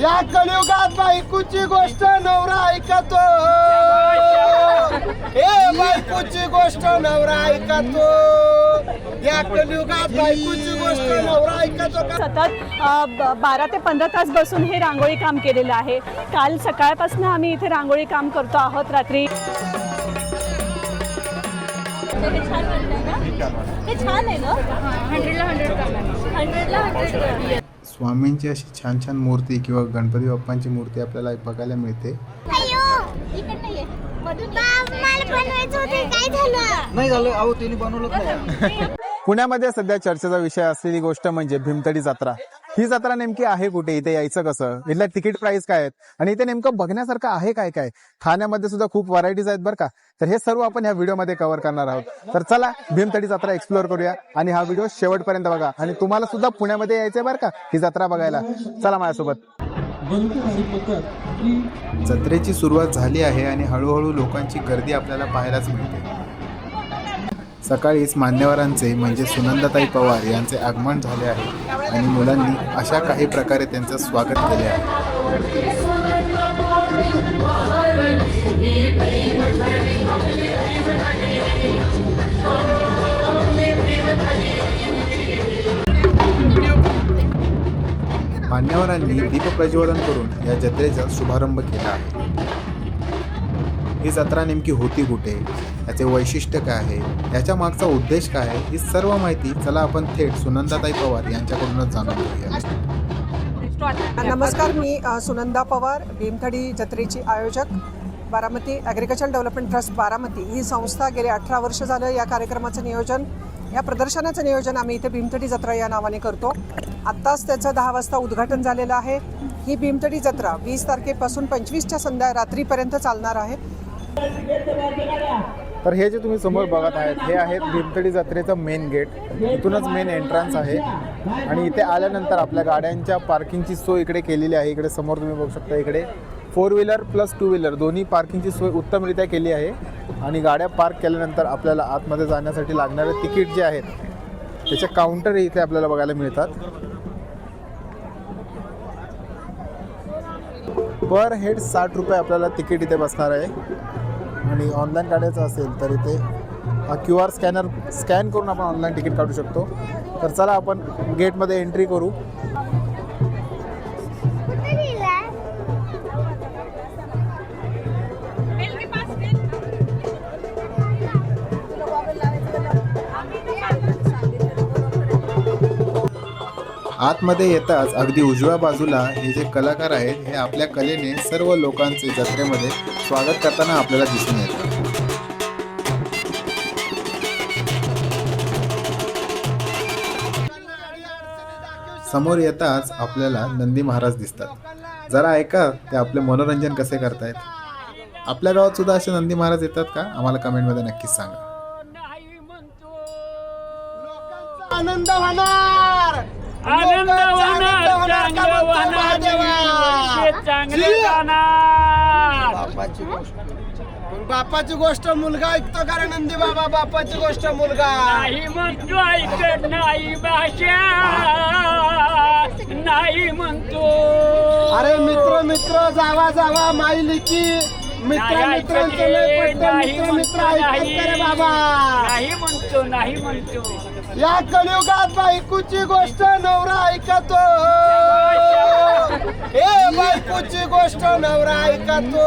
या कलियुगात बायकोची गोष्ट नवरा ऐकतो. ए बायकोची गोष्ट नवरा ऐकतो. या कलियुगात बायकोची गोष्ट नवरा ऐकतो का? सतत बारा ते पंधरा तास बसून हे रांगोळी काम केलेलं आहे. काल सकाळपासून आम्ही इथे रांगोळी काम करतो आहोत रात्री. हे छान आहे ना? हंड्रेडला हंड्रेड हंड्रेडला हंड्रेड स्वामींची अशी छान छान मूर्ती किंवा गणपती बाप्पांची मूर्ती आपल्याला बघायला मिळते. नाही झालं. अहो त्यांनी बनवलंच नाही. पुण्यामध्ये सध्या चर्चेचा विषय असलेली गोष्ट म्हणजे भीमतडी जत्रा. ही जत्रा नेमकी आहे कुठे? इथे यायचं कसं? इथल्या तिकीट प्राइस काय आहेत? आणि इथे नेमकं बघण्यासारखं आहे काय काय? ठाण्यामध्ये सुद्धा खूप व्हरायटीज आहेत बरं का. तर हे सर्व आपण या व्हिडिओमध्ये कव्हर करणार आहोत. तर चला भीमतडी जत्रा एक्सप्लोअर करूया आणि हा व्हिडिओ शेवटपर्यंत बघा. आणि तुम्हाला सुद्धा पुण्यामध्ये यायचंय बरं का ही जत्रा बघायला. चला माझ्यासोबत. जत्रेची सुरुवात झाली आहे आणि हळूहळू लोकांची गर्दी आपल्याला पाहायलाच मिळते. सकाळीच मान्यवरांचे म्हणजे सुनंदाताई पवार यांचे आगमन झाले आहे आणि मुलांनी अशा काही प्रकारे त्यांचं स्वागत केले आहे. मान्यवरांनी दीपप्रज्वलन करून या जत्रेचा शुभारंभ केला आहे. ही जत्रा नेमकी होती कुठे? याचे वैशिष्ट्य काय आहे? याच्या मागचा उद्देश काय आहे? ही सर्व माहिती चला आपण थेट सुनंदाताई पवार यांच्याकडूनच जाणून घेऊया. नमस्कार. मी सुनंदा पवार भीमथडी जत्रेची आयोजक Baramati agriculture development trust Baramati. ही संस्था गेले अठरा वर्ष झालं या कार्यक्रमाचं नियोजन. या प्रदर्शनाचं नियोजन आम्ही इथे भीमथडी जत्रा या नावाने करतो. आत्ताच त्याचं दहा वाजता उद्घाटन झालेलं आहे. ही भीमथडी जत्रा वीस तारखेपासून पंचवीसच्या संध्या रात्रीपर्यंत चालणार आहे. तर हे जे तुम्ही समोर बघत आहेत हे आहेत भीमतडी जत्रेचं मेन गेट इथूनच मेन एंट्रन्स आहे. आणि इथे आल्यानंतर आपल्या गाड्यांच्या पार्किंगची सोय इकडे केलेली आहे. इकडे समोर तुम्ही बघू शकता इकडे. Four wheeler plus two wheeler दोन्ही पार्किंगची सोय उत्तमरित्या केली आहे. आणि गाड्या पार्क केल्यानंतर आपल्याला आतमध्ये जाण्यासाठी लागणारे तिकीट जे आहेत त्याचे काउंटर इथे आपल्याला बघायला मिळतात. पर हेड साठ रुपये आपल्याला तिकीट इथे बसणार आहे. आणि ऑनलाईन काढायचं असेल तर इथे क्यू आर स्कॅनर स्कॅन करून आपण ऑनलाईन तिकीट काढू शकतो. तर चला आपण गेटमध्ये एंट्री करू. आतमध्ये येताच अगदी उजव्या बाजूला हे जे कलाकार आहेत हे आपल्या कलेने सर्व लोकांचे जत्रेमध्ये स्वागत करताना आपल्याला दिसून येतं. समोर येताच आपल्याला नंदी महाराज दिसतात. जरा ऐका ते आपले मनोरंजन कसे करतायत. आपल्या गावात सुद्धा असे नंदी महाराज येतात का? आम्हाला कमेंटमध्ये नक्कीच सांगा. आनंद आनंद होणार चांगलं का होणार. जाणार. बापाची गोष्ट. बापाची गोष्ट मुलगा ऐकतो का रे नंदी बाबा? बापाची गोष्ट मुलगा. नाही म्हणतो ऐकत नाही भाषा. नाही म्हणतो. अरे मित्र मित्र जावा जावा माई लिखी. मित्र नाही मित्रांचं ऐकत लय रे, पटतं, नाही मित्र मित्र म्हणतो ऐकतात नाही. का रे बाबा. नाही म्हणतो नाही म्हणतो. या कलियुगात बायकोची गोष्ट नवरा ऐकतो. ए बायकोची गोष्ट नवरा ऐकतो.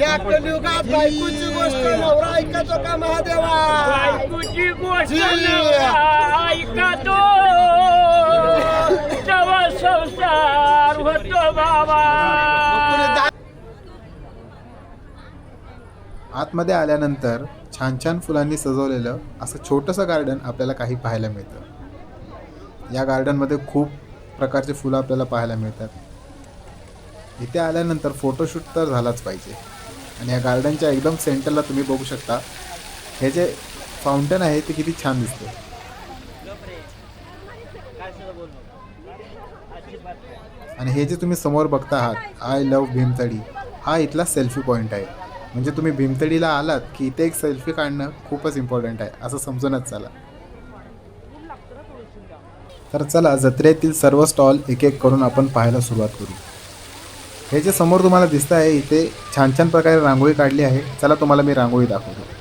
या कलियुगात बायकोची गोष्ट नवरा ऐकतो का महादेवा? बायकोची गोष्ट जी. नवरा ऐकतो. तेव्हा संसार होतो बाबा. आतमध्ये आल्यानंतर छान छान फुलांनी सजवलेलं असं छोटंसं गार्डन आपल्याला काही पाहायला मिळतं. या गार्डनमध्ये खूप प्रकारचे फुलं आपल्याला पाहायला मिळतात. इथे आल्यानंतर फोटोशूट तर झालाच पाहिजे. आणि या गार्डनच्या एकदम सेंटरला तुम्ही बघू शकता. हे जे फाउंटन आहे ते किती छान दिसते आणि हे जे तुम्ही समोर बघता आहात आय लव्ह भीमतडी हा इथला सेल्फी पॉईंट आहे. म्हणजे तुम्ही भीमतडीला आलात की इथे एक सेल्फी काढणं खूपच इम्पॉर्टंट आहे असं समजूनच चला. तर चला जत्रेतील सर्व स्टॉल एक एक करून आपण पाहायला सुरुवात करू. हे जे समोर तुम्हाला दिसतं आहे इथे छान छान प्रकारे रांगोळी काढली आहे. चला तुम्हाला मी रांगोळी दाखवतो.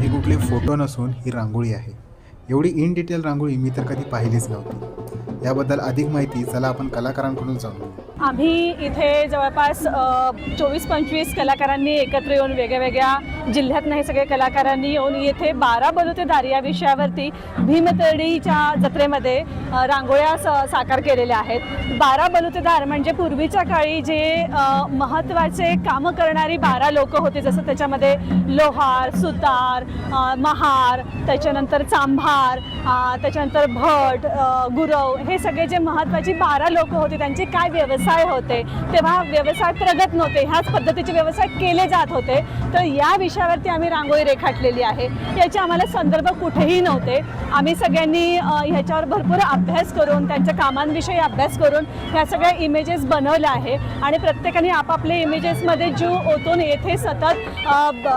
ही कुठली फोटो नसून ही रांगोळी आहे. एवढी इन डिटेल रांगोळी मी तर कधी पाहिलीच नव्हती. याबद्दल अधिक माहिती चला आपण कलाकारांकडून जाणू आम्ही इथे जवळपास चोवीस पंचवीस कलाकारांनी एकत्र येऊन वेगळ्या वेगळ्या जिल्ह्यातनं हे सगळे कलाकारांनी येऊन येथे बारा बलुतेदार या विषयावरती भीमतडीच्या जत्रेमध्ये रांगोळ्या स साकार केलेल्या आहेत. बारा बलुतेदार म्हणजे पूर्वीच्या काळी जे महत्त्वाचे कामं करणारी बारा लोक होते जसं त्याच्यामध्ये लोहार सुतार महार त्याच्यानंतर चांभार त्याच्यानंतर भट गुरव हे सगळे जे महत्त्वाची बारा लोक होते त्यांचे काय व्यवसाय होते तेव्हा व्यवसाय प्रगत नव्हते ह्याच पद्धतीचे व्यवसाय केले जात होते. तर या विषयावरती आम्ही रांगोळी रेखाटलेली आहे. याचे आम्हाला संदर्भ कुठेही नव्हते. आम्ही सगळ्यांनी ह्याच्यावर भरपूर अभ्यास करून त्यांच्या कामांविषयी अभ्यास करून ह्या सगळ्या इमेजेस बनवल्या आहे. आणि प्रत्येकाने आपापल्या इमेजेसमध्ये जीव ओतून येथे सतत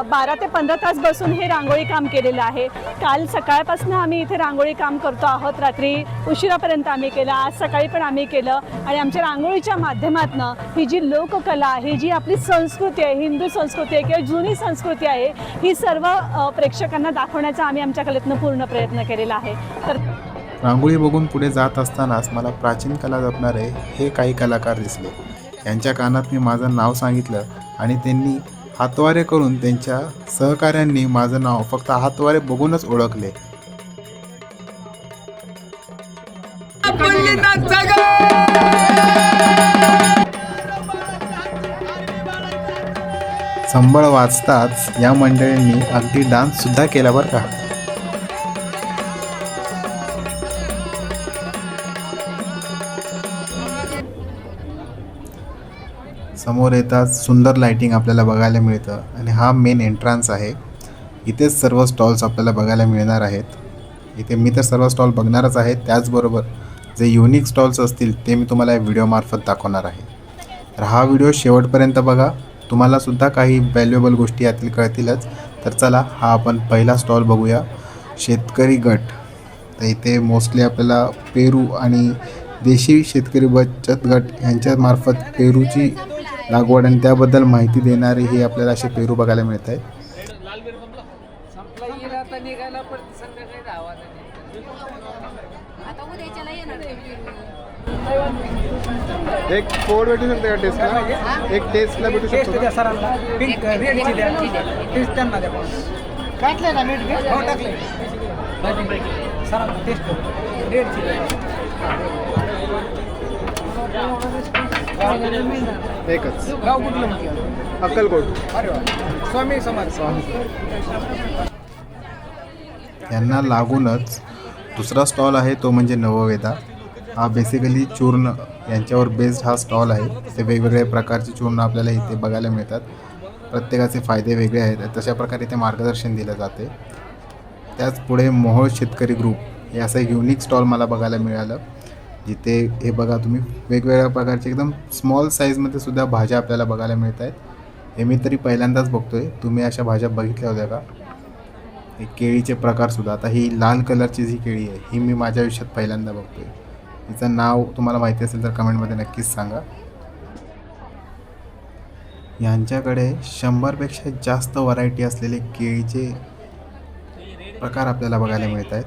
बारा ते पंधरा तास बसून हे रांगोळी काम केलेलं आहे. काल सकाळपासून आम्ही इथे रांगोळी काम करतो आहोत. रात्री उशिरापर्यंत आम्ही केलं आज सकाळी पण आम्ही केलं. आणि आमच्या रांगोळीच्या माध्यमातून ही जी लोककला ही जी आपली संस्कृती आहे हिंदू संस्कृती आहे किंवा जुनी संस्कृती आहे ही सर्व प्रेक्षकांना दाखवण्याचा आम्ही आमच्या कलेतनं पूर्ण प्रयत्न केलेला आहे. तर रांगोळी बघून पुढे जात असतानाच मला प्राचीन कला जपणारे हे काही कलाकार दिसले. यांच्या कानात मी माझं नाव सांगितलं आणि त्यांनी हातवारे करून त्यांच्या सहकाऱ्यांनी माझं नाव फक्त हातवारे बघूनच ओळखले. संबळ वाचताच या मंडळींनी अगदी डान्स सुद्धा केला बरं का. समोर येताच सुंदर लायटिंग आपल्याला बघायला मिळतं आणि हा मेन एंट्रन्स आहे. इथेच सर्व स्टॉल्स आपल्याला बघायला मिळणार आहेत. इथे मी तर सर्व स्टॉल बघणारच आहे. त्याचबरोबर जे युनिक स्टॉल्स असतील ते मी तुम्हाला या व्हिडिओमार्फत दाखवणार आहे. तर हा व्हिडिओ शेवटपर्यंत बघा. तुम्हाला सुद्धा काही व्हॅल्युएबल गोष्टी यातील कळतीलच. तर चला हा आपण पहिला स्टॉल बघूया. शेतकरी गट. तर इथे मोस्टली आपल्याला पेरू आणि देशी शेतकरी बचत गट यांच्यामार्फत पेरूची लागवड आणि त्याबद्दल माहिती देणारे हे आपल्याला असे पेरू बघायला मिळत आहे आता एक कोड भेटू शकते का टेस्टला एक टेस्टला भेटू शकतो द्या सरांना पिंक रेडची द्या टेस्ट त्यांना द्या टाकले ना मीठ हो टाकले सरांना टेस्ट रेडची एकच. गाव कुठलं म्हटलं अक्कलकोट. अरे वा स्वामी समर्थ यांना लागूनच दुसरा स्टॉल आहे तो म्हणजे नववेदा. हा बेसिकली चूर्ण यांच्यावर बेस्ड हा स्टॉल आहे. ते वेगवेगळ्या प्रकारचे चूर्ण आपल्याला इथे बघायला मिळतात. प्रत्येकाचे फायदे वेगळे आहेत. तशा प्रकारे इथे मार्गदर्शन दिलं जाते. त्याच पुढे मोहोळ शेतकरी ग्रुप हे असं एक युनिक स्टॉल मला बघायला मिळालं. जिथे हे बघा तुम्ही वेगवेगळ्या प्रकारचे एकदम स्मॉल साईजमध्ये सुद्धा भाज्या आपल्याला बघायला मिळत आहेत हे मी तरी पहिल्यांदाच बघतोय. तुम्ही अशा भाज्या बघितल्या होत्या का? हे केळीचे प्रकारसुद्धा आता ही लाल कलरची जी केळी आहे. ही मी माझ्या आयुष्यात पहिल्यांदा बघतोय. हिचं नाव तुम्हाला माहिती असेल तर कमेंटमध्ये नक्कीच सांगा. यांच्याकडे शंभरपेक्षा जास्त व्हरायटी असलेले केळीचे प्रकार आपल्याला बघायला मिळत आहेत.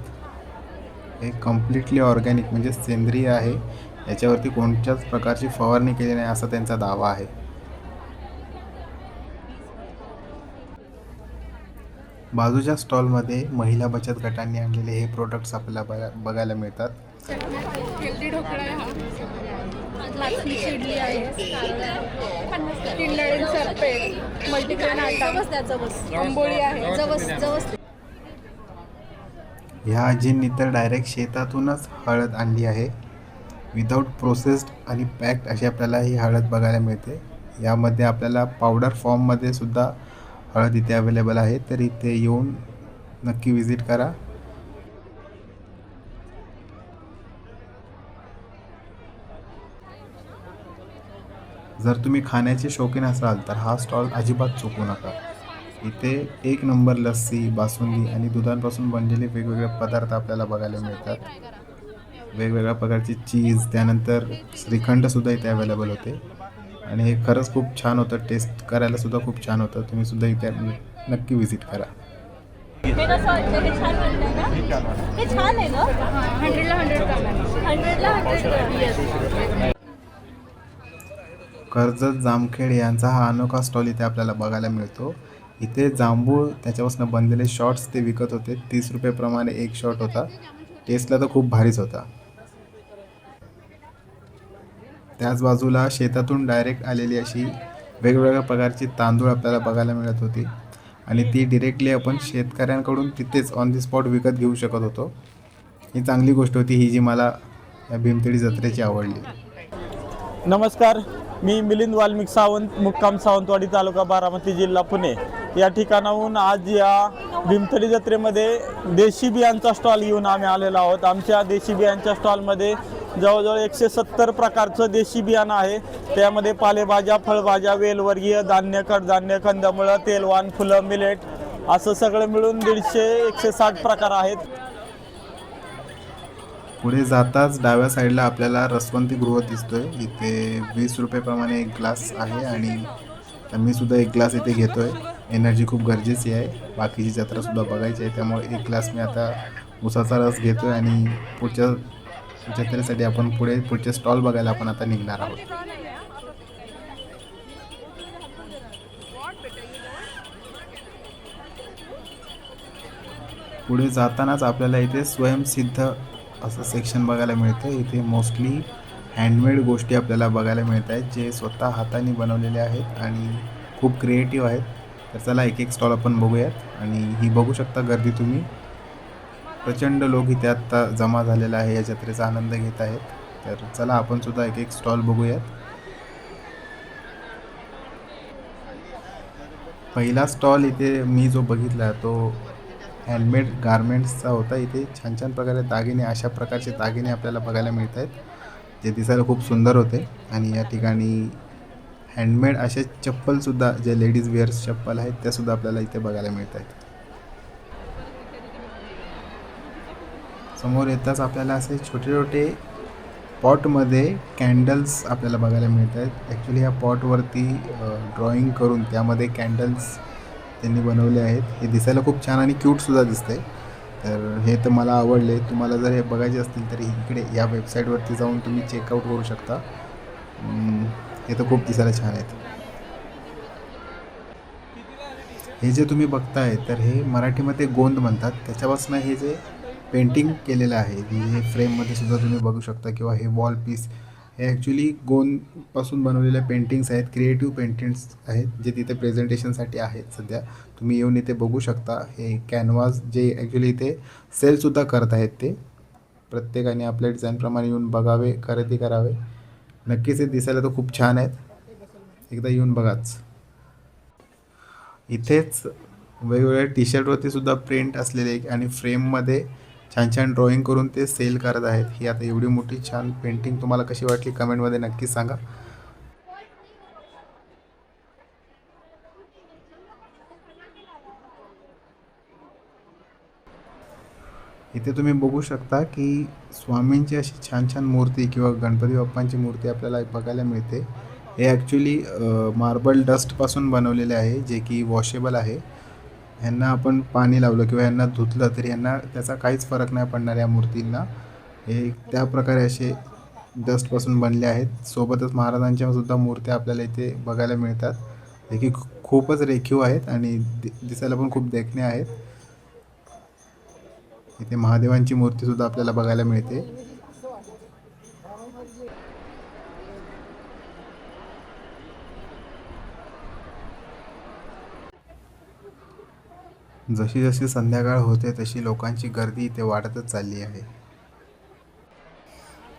हे कम्प्लिटली ऑर्गॅनिक म्हणजे सेंद्रिय आहे. याच्यावरती कोणत्याच प्रकारची फवारणी केली नाही असा त्यांचा दावा आहे. बाजूच्या स्टॉलमध्ये महिला बचत गटांनी आणलेले हे प्रोडक्ट्स आपल्याला बघा बघायला मिळतात. हेल्दी ढोकळा हा. इडली आहे. मल्टीग्रेन आटा. आंबोळी आहे. जवस जवस. ह्या आजींनी तर डायरेक्ट शेतातूनच हळद आणली आहे. विदाऊट प्रोसेस्ड आणि पॅक्ड अशी आपल्याला ही हळद बघायला मिळते. यामध्ये आपल्याला पावडर फॉर्ममध्ये सुद्धा हळद इथे अवेलेबल आहे. तर इथे येऊन नक्की विजिट करा. जर तुम्ही खाण्याचे शौकीन असाल तर हा स्टॉल अजिबात चुकू नका. इथे एक नंबर लस्सी बासुंदी आणि दुधांपासून बनलेले वेगवेगळे पदार्थ आपल्याला बघायला मिळतात. वेगवेगळ्या प्रकारची चीज त्यानंतर श्रीखंडसुद्धा इथे अवेलेबल होते. आणि हे खरंच खूप छान होतं. टेस्ट करायला सुद्धा खूप छान होतं. तुम्ही सुद्धा इथे नक्की व्हिजिट करा. छान वाटतंय ना? हे छान आहे ना? हंड्रेडला हंड्रेड हंड्रेडला हंड्रेड कर्जत जामखेड यांचा हा अनोखा स्टॉल इथे आपल्याला बघायला मिळतो. इथे जांभूळ त्याच्यापासून बनलेले शॉर्ट्स ते विकत होते. तीस रुपयेप्रमाणे एक शॉर्ट होता. टेस्टला तर खूप भारीच होता. त्याच बाजूला शेतातून डायरेक्ट आलेली अशी वेगवेगळ्या प्रकारची तांदूळ आपल्याला बघायला मिळत होती. आणि ती डिरेक्टली आपण शेतकऱ्यांकडून तिथेच ऑन दी स्पॉट विकत घेऊ शकत होतो. ही चांगली गोष्ट होती. ही जी मला या भीमतेडी जत्रेची आवडली. नमस्कार. मी मिलिंद वाल्मिक सावंत मुक्काम सावंतवाडी तालुका बारामती जिल्हा पुणे. या ठिकाणाहून आज या भीमथडी जत्रेमध्ये देशी बियांचा स्टॉल घेऊन आम्ही आलेलो आहोत. आमच्या देशी बियांच्या स्टॉलमध्ये जवळजवळ एकशे सत्तर प्रकारचं देशी बियाणं आहे. त्यामध्ये पालेभाज्या फळभाज्या वेलवर्गीय धान्य कडधान्य कंदमुळं तेलवान फुलं मिलेट असं सगळं मिळून दीडशे एकशे साठ प्रकार आहेत. पुढे जाताच डाव्या साईडला आपल्याला रसवंती गृह दिसतोय. इथे वीस रुपयेप्रमाणे एक ग्लास आहे आणि मी सुद्धा एक ग्लास इथे घेतोय. एनर्जी खूप गरजेची आहे. बाकीची जत्रा सुद्धा बघायची आहे. त्यामुळे एक ग्लास मी आता उसाचा रस घेतोय आणि पुढच्या जत्रेसाठी आपण पुढे पुढचे स्टॉल बघायला आपण आता निघणार आहोत. पुढे जातानाच आपल्याला इथे स्वयंसिद्ध असं सेक्शन बघायला मिळतं इथे मोस्टली हँडमेड गोष्टी आपल्याला बघायला मिळत आहेत जे स्वतः हाताने बनवलेले आहेत आणि खूप क्रिएटिव्ह आहेत. तर चला एक एक स्टॉल आपण बघूयात आणि ही बघू शकता गर्दी तुम्ही. प्रचंड लोक इथे आत्ता जमा झालेला आहे या जत्रेचा आनंद घेत आहेत. तर चला आपण सुद्धा एक एक स्टॉल बघूयात. पहिला स्टॉल इथे मी जो बघितला तो हँडमेड गारमेंट्सचा होता. इथे छान छान प्रकारे दागिने अशा प्रकारचे दागिने आपल्याला बघायला मिळत आहेत जे दिसायला खूप सुंदर होते. आणि या ठिकाणी हँडमेड असे चप्पलसुद्धा जे लेडीज वेअर्स चप्पल आहेत त्यासुद्धा आपल्याला इथे बघायला मिळत आहेत समोर येताच आपल्याला असे छोटे छोटे पॉटमध्ये कॅन्डल्स आपल्याला बघायला मिळत आहेत ॲक्च्युली ह्या पॉटवरती ड्रॉइंग करून त्यामध्ये कॅन्डल्स त्यांनी बनवले आहेत. हे दिसायला खूप छान आणि क्यूटसुद्धा दिसतंय. तर हे तर मला आवडले. तुम्हाला जर हे बघायचे असतील तर इकडे या वेबसाईटवरती जाऊन तुम्ही चेकआउट करू शकता. हे तर खूप दिसायला छान आहेत. हे जे तुम्ही बघताय तर हे मराठीमध्ये गोंद म्हणतात. त्याच्यापासून हे जे पेंटिंग केलेलं आहे हे फ्रेममध्ये सुद्धा तुम्ही बघू शकता किंवा हे वॉल पीस हे ॲक्च्युली गोंदपासून बनवलेल्या पेंटिंग्स आहेत क्रिएटिव्ह पेंटिंग्स आहेत जे तिथे प्रेझेंटेशनसाठी आहेत सध्या. तुम्ही येऊन इथे बघू शकता. हे कॅनव्हास जे ॲक्च्युली इथे सेलसुद्धा करत आहेत ते. प्रत्येकाने आपल्या डिझाईनप्रमाणे येऊन बघावे खरेदी करावे. नक्कीच हे दिसायला तर खूप छान आहेत. एकदा येऊन बघाच. इथेच वेगवेगळ्या टी शर्टवरती सुद्धा प्रिंट असलेले आणि फ्रेममध्ये छान छान ड्रॉइंग करून ते सेल करत आहेत. ही आता एवढी मोठी छान पेंटिंग तुम्हाला कशी वाटली कमेंटमध्ये नक्की सांगा. इथे तुम्ही बघू शकता की स्वामींची अशी छान छान मूर्ती किंवा गणपती बाप्पांची मूर्ती आपल्याला बघायला मिळते. हे ॲक्च्युली मार्बल डस्टपासून बनवलेले आहे जे की वॉशेबल आहे. ह्यांना आपण पाणी लावलं किंवा ह्यांना धुतलं तरी ह्यांना त्याचा काहीच फरक नाही पडणार या मूर्तींना. हे त्या प्रकारे असे डस्टपासून बनले आहेत. सोबतच महाराजांच्या सुद्धा मूर्त्या आपल्याला इथे बघायला मिळतात. जे की खूपच रेखीव आहेत आणि दि दिसायला पण खूप देखणे आहेत. इथे महादेवांची मूर्तीसुद्धा आपल्याला बघायला मिळते. जशी जशी संध्याकाळ होते तशी लोकांची गर्दी इथे वाढतच चालली आहे.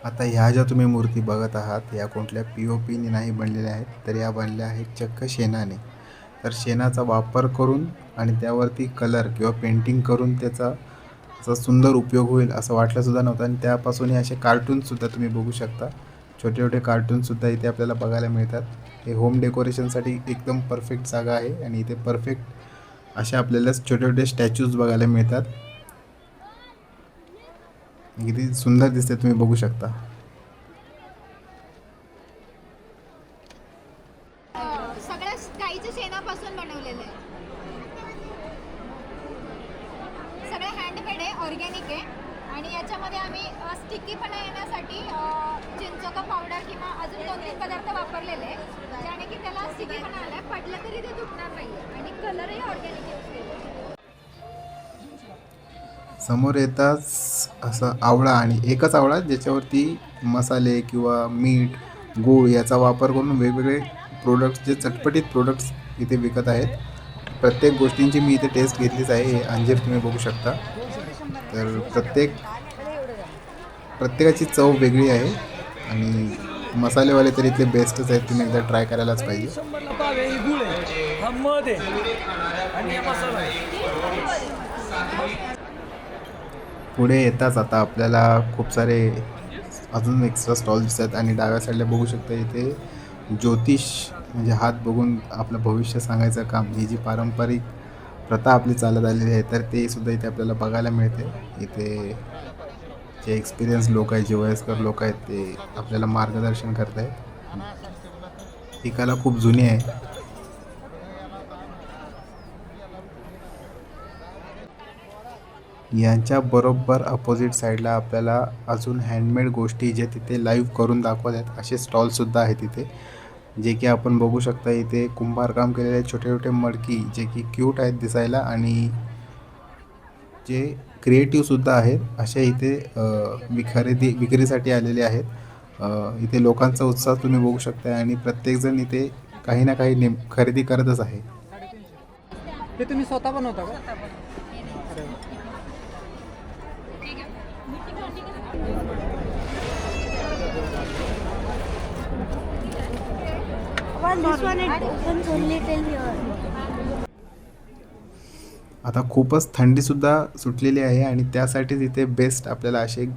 आता ह्या ज्या तुम्ही मूर्ती बघत आहात या कोणत्या पी ओ पीने नाही बनलेल्या आहेत तर या बनल्या आहेत चक्क शेणाने. तर शेणाचा वापर करून आणि त्यावरती कलर किंवा पेंटिंग करून त्याचा असा सुंदर उपयोग होईल असं वाटलंसुद्धा नव्हतं. आणि त्यापासून हे असे कार्टूनसुद्धा तुम्ही बघू शकता. छोटे छोटे कार्टूनसुद्धा इथे आपल्याला बघायला मिळतात. हे होम डेकोरेशनसाठी एकदम परफेक्ट जागा आहे आणि इथे परफेक्ट असे आपल्याला छोटे छोटे स्टॅच्यूज बघायला मिळतात. किती सुंदर दिसते तुम्ही बघू शकता सगळ्या गाईच्या शेणापासून बनवलेलं आहे सगळं हँडमेड आहे ऑर्गॅनिक आहे आणि याच्यामध्ये आम्ही स्टिकीपणा येण्यासाठी अ, चिंचोका पावडर किंवा अजून दोन तीन पदार्थ वापरलेले आहे ज्याने की त्याला स्टिकीपणा आला पडलं तरी ते तुटणार नाही आणि कलरही ऑर्गॅनिक यूज केले समोर येताच असं आवळा आणि एकच आवळा ज्याच्यावरती मसाले किंवा मीठ गूळ याचा वापर करून वेगवेगळे प्रोडक्ट्स जे चटपटीत प्रोडक्ट्स इथे विकत आहेत. प्रत्येक गोष्टींची मी इथे टेस्ट घेतलीच आहे हे अंजीर तुम्ही बघू शकता. तर प्रत्येक प्रत्येकाची चव वेगळी आहे आणि मसालेवाले तर इथले बेस्टच आहेत तुम्ही एकदा ट्राय करायलाच पाहिजे पावे ही गुळ आहे हा मध आहे आणि हे मसाला आहे पुढे येताच आता आपल्याला खूप सारे अजून एक्स्ट्रा स्टॉल दिसत आहेत आणि डाव्या साईडला बघू शकता इथे ज्योतिष म्हणजे हात बघून आपलं भविष्य सांगायचं काम. ही जी पारंपरिक प्रथा आपली चालत आलेली आहे तर ते सुद्धा इथे आपल्याला बघायला मिळते. इथे जे एक्सपिरियन्स लोक आहेत जे वयस्कर लोक आहेत ते आपल्याला मार्गदर्शन करत आहेत ही कला खूप जुनी आहे. यांच्या बरोबर अपोजिट साईडला आपल्याला अजून हँडमेड गोष्टी जे तिथे लाईव्ह करून दाखवत आहेत असे स्टॉलसुद्धा आहेत तिथे जे की आपण बघू शकता इथे कुंभारकाम केलेले छोटे छोटे मडकी जे की क्यूट आहेत दिसायला आणि जे क्रिएटिव्हसुद्धा आहेत असे इथे अ, खरेदी विक्रीसाठी आलेले आहेत. इथे लोकांचा उत्साह तुम्ही बघू शकता आणि प्रत्येकजण इथे काही ना काही नेम खरेदी करतच आहे. ते तुम्ही स्वतः बनवता का? आता खूपच थंडीसुद्धा सुटलेली आहे आणि त्यासाठीच इथे बेस्ट आपल्याला अशी एक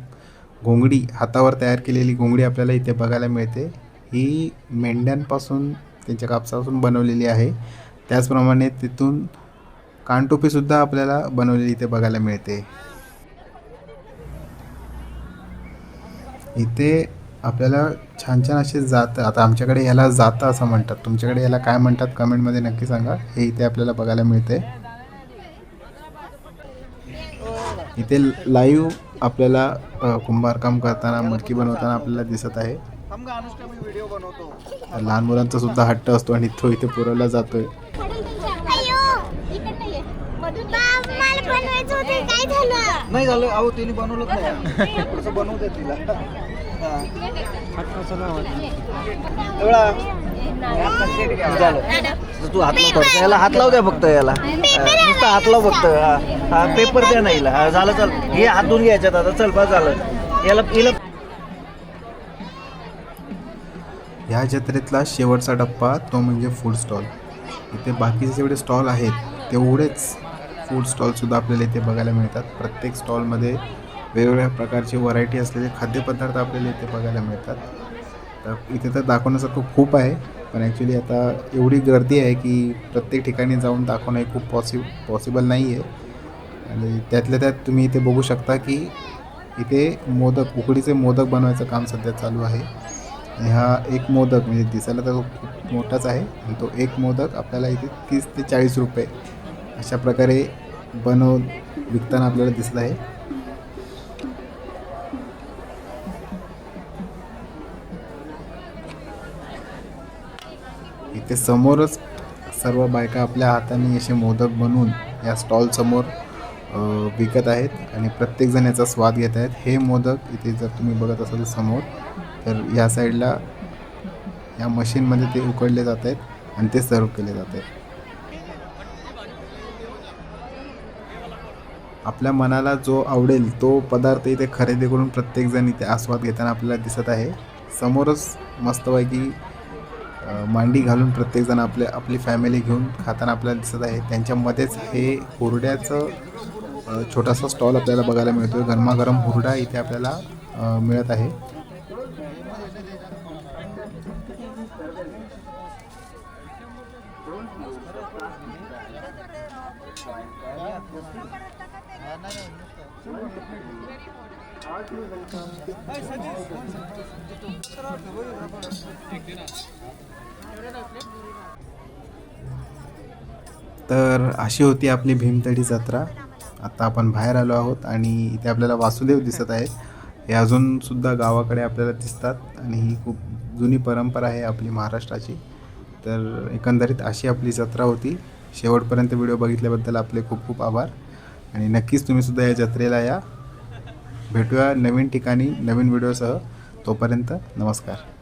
घोंगडी हातावर तयार केलेली घोंगडी आपल्याला इथे बघायला मिळते. ही मेंढ्यांपासून त्यांच्या कापसापासून बनवलेली आहे. त्याचप्रमाणे तिथून कानटोपीसुद्धा आपल्याला बनवलेली इथे बघायला मिळते. इथे आपल्याला छान छान असे जातं आता आमच्याकडे याला जातं असं म्हणतात. तुमच्याकडे याला काय म्हणतात कमेंटमध्ये नक्की सांगा. हे इथे आपल्याला बघायला मिळते इथे लाईव्ह आपल्याला कुंभारकाम करताना मडकी बनवताना आपल्याला दिसत आहे. लहान मुलांचा सुद्धा हट्ट असतो आणि तो इथे पुरवला जातोय. नाही झालं अहो तिने बनवलंच नाही. थोडंसं बनवते तिला. हा. एवढा. झालं. तू हात. याला हात लाव द्या फक्त याला. नुसतं हात लाव फक्त. हा पेपर द्या नाही हा झालं चल. हे हात धुवून घ्यायच्यात आता. चल बस झालं. याला हिला ह्या जत्रेतला शेवटचा टप्पा तो म्हणजे फूड स्टॉल इथे बाकीचे जेवढे स्टॉल आहेत तेवढेच फूड स्टॉलसुद्धा आपल्याला इथे बघायला मिळतात. प्रत्येक स्टॉलमध्ये वेगवेगळ्या प्रकारची व्हरायटी असलेले खाद्यपदार्थ आपल्याला इथे बघायला मिळतात. तर इथे तर दाखवण्यासारखं खूप आहे पण ॲक्च्युली आता एवढी गर्दी आहे की प्रत्येक ठिकाणी जाऊन दाखवणं हे खूप पॉसि पॉसिबल नाही आहे आणि त्यातल्या त्यात तुम्ही इथे बघू शकता की इथे मोदक उकडीचे मोदक बनवायचं काम सध्या चालू आहे. आणि हा एक मोदक म्हणजे दिसायला तर खूप मोठाच आहे आणि तो एक मोदक आपल्याला इथे तीस ते चाळीस रुपये अशा प्रकारे बनव विकताना आपल्याला दिसलं आहे. इथे समोरच सर्व बायका आपल्या हाताने असे मोदक बनवून या स्टॉल समोर विकत आहेत आणि प्रत्येकजण याचा स्वाद घेत आहेत. हे मोदक इथे जर तुम्ही बघत असाल समोर तर या साईडला या मशीनमध्ये ते उकडले जात आहेत आणि ते सर्व केले जात आहेत. आपल्या मनाला जो आवडेल तो पदार्थ इथे खरेदी करून प्रत्येकजण इथे आस्वाद घेताना आपल्याला दिसत आहे. समोरच मस्तपैकी मांडी घालून प्रत्येकजण आपल्या आपली फॅमिली घेऊन खाताना आपल्याला दिसत आहे. त्यांच्यामध्येच हे हुरड्याचं छोटासा स्टॉल आपल्याला बघायला मिळतो गरमागरम हुरडा इथे आपल्याला मिळत आहे. तर अशी होती आपली भीमतडी जत्रा. आता आपण बाहेर आलो आहोत आणि इथे आपल्याला वासुदेव दिसत आहेत हे अजूनसुद्धा गावाकडे आपल्याला दिसतात आणि ही खूप जुनी परंपरा आहे आपली महाराष्ट्राची. तर एकंदरीत अशी आपली जत्रा होती. शेवटपर्यंत व्हिडिओ बघितल्याबद्दल आपले खूप खूप आभार. आणि नक्कीच तुम्हीसुद्धा या जत्रेला या. भेटूया नवीन ठिकाणी नवीन व्हिडिओसह. तोपर्यंत नमस्कार.